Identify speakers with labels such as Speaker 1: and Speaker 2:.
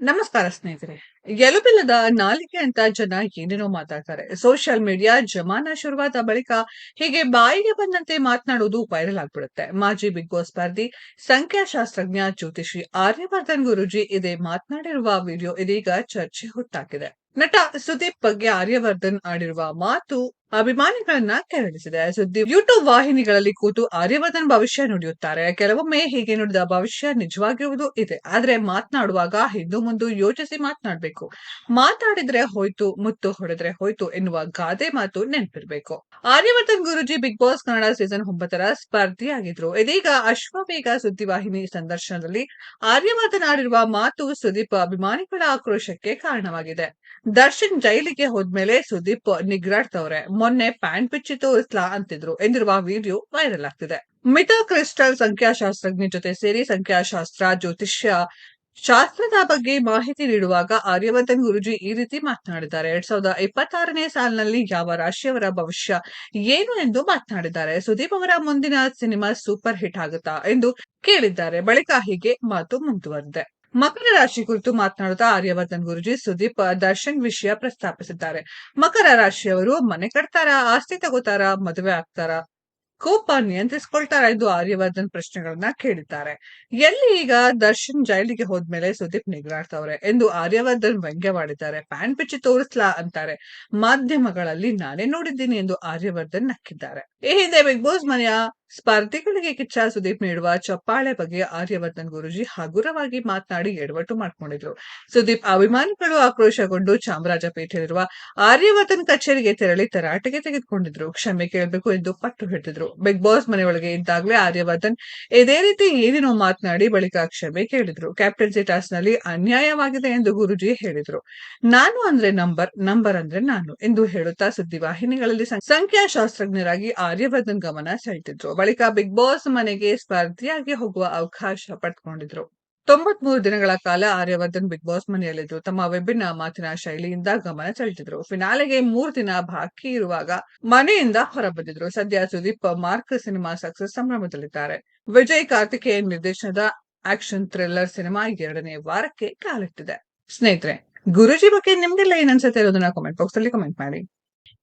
Speaker 1: ನಮಸ್ಕಾರ ಸ್ನೇಹಿತರೆ. ಎಲುಬಿಲ್ಲದ ನಾಲಿಗೆ ಅಂತ ಜನ ಏನೇನೋ ಮಾತಾಡ್ತಾರೆ. ಸೋಷಿಯಲ್ ಮೀಡಿಯಾ ಜಮಾನ ಶುರುವಾದ ಬಳಿಕ ಹೀಗೆ ಬಾಯಿಗೆ ಬಂದಂತೆ ಮಾತನಾಡುವುದು ವೈರಲ್ ಆಗ್ಬಿಡುತ್ತೆ. ಮಾಜಿ ಬಿಗ್ ಬಾಸ್ ಸ್ಪರ್ಧಿ, ಸಂಖ್ಯಾಶಾಸ್ತ್ರಜ್ಞ ಜ್ಯೋತಿಷಿ ಆರ್ಯವರ್ಧನ್ ಗುರುಜಿ ಇದೇ ಮಾತನಾಡಿರುವ ವಿಡಿಯೋ ಇದೀಗ ಚರ್ಚೆ ಹುಟ್ಟಾಕಿದೆ ನಟ ಸುದೀಪ್ ಬಗ್ಗೆ ಆರ್ಯವರ್ಧನ್ ಆಡಿರುವ ಮಾತು ಅಭಿಮಾನಿಗಳನ್ನ ಕೆರಳಿಸಿದೆ. ಸುದ್ದಿ ಯೂಟ್ಯೂಬ್ ವಾಹಿನಿಗಳಲ್ಲಿ ಕೂತು ಆರ್ಯವರ್ಧನ್ ಭವಿಷ್ಯ ನುಡಿಯುತ್ತಾರೆ. ಕೆಲವೊಮ್ಮೆ ಹೀಗೆ ನುಡಿದ ಭವಿಷ್ಯ ನಿಜವಾಗಿರುವುದು ಇದೆ. ಆದ್ರೆ ಮಾತನಾಡುವಾಗ ಹಿಂದೂ ಮುಂದೆ ಯೋಚಿಸಿ ಮಾತನಾಡಬೇಕು. ಮಾತಾಡಿದ್ರೆ ಹೋಯ್ತು, ಮುತ್ತು ಹೊಡೆದ್ರೆ ಹೋಯ್ತು ಎನ್ನುವ ಗಾದೆ ಮಾತು ನೆನಪಿರ್ಬೇಕು. Aryavardhan Guruji big boss Kannada season ಒಂಬತ್ತರ ಸ್ಪರ್ಧಿಯಾಗಿದ್ರು. ಇದೀಗ ಅಶ್ವವೇಗ ಸುದ್ದಿವಾಹಿನಿ ಸಂದರ್ಶನದಲ್ಲಿ ಆರ್ಯವರ್ಧನ್ ಆಡಿರುವ ಮಾತು ಸುದೀಪ್ ಅಭಿಮಾನಿಗಳ ಆಕ್ರೋಶಕ್ಕೆ ಕಾರಣವಾಗಿದೆ. ದರ್ಶನ್ ಜೈಲಿಗೆ ಹೋದ್ಮೇಲೆ ಸುದೀಪ್ ನಿಗ್ರಾಡ್ತವ್ರೆ, ಮೊನ್ನೆ ಪ್ಯಾಂಟ್ ಬಿಚ್ಚಿ ತೋರಿಸ್ಲಾ ಅಂತಿದ್ರು. ಎಂದಿರುವ ವಿಡಿಯೋ ವೈರಲ್ ಆಗ್ತಿದೆ. ಮಿತಾ ಕ್ರಿಸ್ಟಲ್ ಸಂಖ್ಯಾಶಾಸ್ತ್ರಜ್ಞ ಜೊತೆ ಸೇರಿ ಸಂಖ್ಯಾಶಾಸ್ತ್ರ, ಜ್ಯೋತಿಷ್ಯ, ಶಾಸ್ತ್ರದ ಬಗ್ಗೆ ಮಾಹಿತಿ ನೀಡುವಾಗ ಆರ್ಯವರ್ಧನ್ ಗುರುಜಿ ಈ ರೀತಿ ಮಾತನಾಡಿದ್ದಾರೆ. ಎರಡ್ ಸಾವಿರದ ಇಪ್ಪತ್ತಾರನೇ ಸಾಲಿನಲ್ಲಿ ಯಾವ ರಾಶಿಯವರ ಭವಿಷ್ಯ ಏನು ಎಂದು ಮಾತನಾಡಿದ್ದಾರೆ. ಸುದೀಪ್ ಅವರ ಮುಂದಿನ ಸಿನಿಮಾ ಸೂಪರ್ ಹಿಟ್ ಆಗುತ್ತಾ ಎಂದು ಕೇಳಿದ್ದಾರೆ. ಬಳಿಕ ಹೀಗೆ ಮಾತು ಮುಂದುವರೆದಿದೆ. ಮಕರ ರಾಶಿ ಕುರಿತು ಮಾತನಾಡುತ್ತಾ ಆರ್ಯವರ್ಧನ್ ಗುರುಜಿ ಸುದೀಪ್ ದರ್ಶನ್ ವಿಷಯ ಪ್ರಸ್ತಾಪಿಸಿದ್ದಾರೆ. ಮಕರ ರಾಶಿಯವರು ಮನೆ ಕಟ್ತಾರ, ಆಸ್ತಿ ತಗೋತಾರ, ಮದುವೆ ಆಗ್ತಾರ? ಕೋಪ ನಿಯಂತ್ರಿಸಿಕೊಳ್ತಾರ ಎಂದು ಆರ್ಯವರ್ಧನ್ ಪ್ರಶ್ನೆಗಳನ್ನ ಕೇಳಿದ್ದಾರೆ. ಎಲ್ಲಿ ಈಗ ದರ್ಶನ್ ಜೈಲಿಗೆ ಹೋದ್ಮೇಲೆ ಸುದೀಪ್ ನಿಗ್ರಾಡ್ತವ್ರೆ ಎಂದು ಆರ್ಯವರ್ಧನ್ ವ್ಯಂಗ್ಯವಾಡಿದ್ದಾರೆ. ಪ್ಯಾನ್ ಪಿಚ್ಚಿ ತೋರಿಸ್ಲಾ ಅಂತಾರೆ. ಮಾಧ್ಯಮಗಳಲ್ಲಿ ನಾನೇ ನೋಡಿದ್ದೀನಿ ಎಂದು ಆರ್ಯವರ್ಧನ್ ನಕ್ಕಿದ್ದಾರೆ. ಈ ಹಿಂದೆ ಬಿಗ್ ಬಾಸ್ ಮನೆಯ? ಸ್ಪರ್ಧಿಗಳಿಗೆ ಕಿಚ್ಚ ಸುದೀಪ್ ನೀಡುವ ಚಪ್ಪಾಳೆ ಬಗ್ಗೆ ಆರ್ಯವರ್ಧನ್ ಗುರುಜಿ ಹಗುರವಾಗಿ ಮಾತನಾಡಿ ಎಡವಟ್ಟು ಮಾಡಿಕೊಂಡಿದ್ರು. ಸುದೀಪ್ ಅಭಿಮಾನಿಗಳು ಆಕ್ರೋಶಗೊಂಡು ಚಾಮರಾಜಪೇಟೆಯಲ್ಲಿರುವ ಆರ್ಯವರ್ಧನ್ ಕಚೇರಿಗೆ ತೆರಳಿ ತರಾಟೆಗೆ ತೆಗೆದುಕೊಂಡಿದ್ರು. ಕ್ಷಮೆ ಕೇಳಬೇಕು ಎಂದು ಪಟ್ಟು ಹಿಡಿದಿದ್ರು ಬಿಗ್ ಬಾಸ್ ಮನೆಯೊಳಗೆ ಇದ್ದಾಗಲೇ ಆರ್ಯವರ್ಧನ್ ಇದೇ ರೀತಿ ಏನೇನೋ ಮಾತನಾಡಿ ಬಳಿಕ ಕ್ಷಮೆ ಕೇಳಿದ್ರು. ಕ್ಯಾಪ್ಟನ್ಸಿ ಟಾಸ್ನಲ್ಲಿ ಅನ್ಯಾಯವಾಗಿದೆ ಎಂದು ಗುರುಜಿ ಹೇಳಿದ್ರು. ನಾನು ಅಂದ್ರೆ ನಂಬರ್ ನಂಬರ್ ಅಂದ್ರೆ ನಾನು ಎಂದು ಹೇಳುತ್ತಾ ಸುದ್ದಿವಾಹಿನಿಗಳಲ್ಲಿ ಸಂಖ್ಯಾಶಾಸ್ತ್ರಜ್ಞರಾಗಿ ಆರ್ಯವರ್ಧನ್ ಗಮನ ಸೆಳೆದಿದ್ರು. ಬಳಿಕ ಬಿಗ್ ಬಾಸ್ ಮನೆಗೆ ಸ್ಪರ್ಧಿಯಾಗಿ ಹೋಗುವ ಅವಕಾಶ ಪಡೆದುಕೊಂಡಿದ್ರು ತೊಂಬತ್ಮೂರು ದಿನಗಳ ಕಾಲ ಆರ್ಯವರ್ಧನ್ ಬಿಗ್ ಬಾಸ್ ಮನೆಯಲ್ಲಿದ್ರು ತಮ್ಮ ವಿಭಿನ್ನ ಮಾತಿನ ಶೈಲಿಯಿಂದ ಗಮನ ಸೆಳೆದಿದ್ರು. ಫಿನಾಲೆಗೆ ಮೂರು ದಿನ ಬಾಕಿ ಇರುವಾಗ ಮನೆಯಿಂದ ಹೊರಬಂದಿದ್ರು. ಸದ್ಯ ಸುದೀಪ್ ಮಾರ್ಕ್ ಸಿನಿಮಾ ಸಕ್ಸಸ್ ಸಂಭ್ರಮದಲ್ಲಿದ್ದಾರೆ. ವಿಜಯ್ ಕಾರ್ತಿಕೇಯನ್ ನಿರ್ದೇಶನದ ಆಕ್ಷನ್ ಥ್ರಿಲ್ಲರ್ ಸಿನಿಮಾ ಎರಡನೇ ವಾರಕ್ಕೆ ಕಾಲಿಟ್ಟಿದೆ. ಸ್ನೇಹಿತರೆ, ಗುರುಜಿ ಬಗ್ಗೆ ನಿಮ್ಗೆಲ್ಲ ಏನ್ ಅನ್ಸುತ್ತೆ ಇರೋದನ್ನ ಕಾಮೆಂಟ್ ಬಾಕ್ಸ್ ಅಲ್ಲಿ ಕಮೆಂಟ್ ಮಾಡಿ.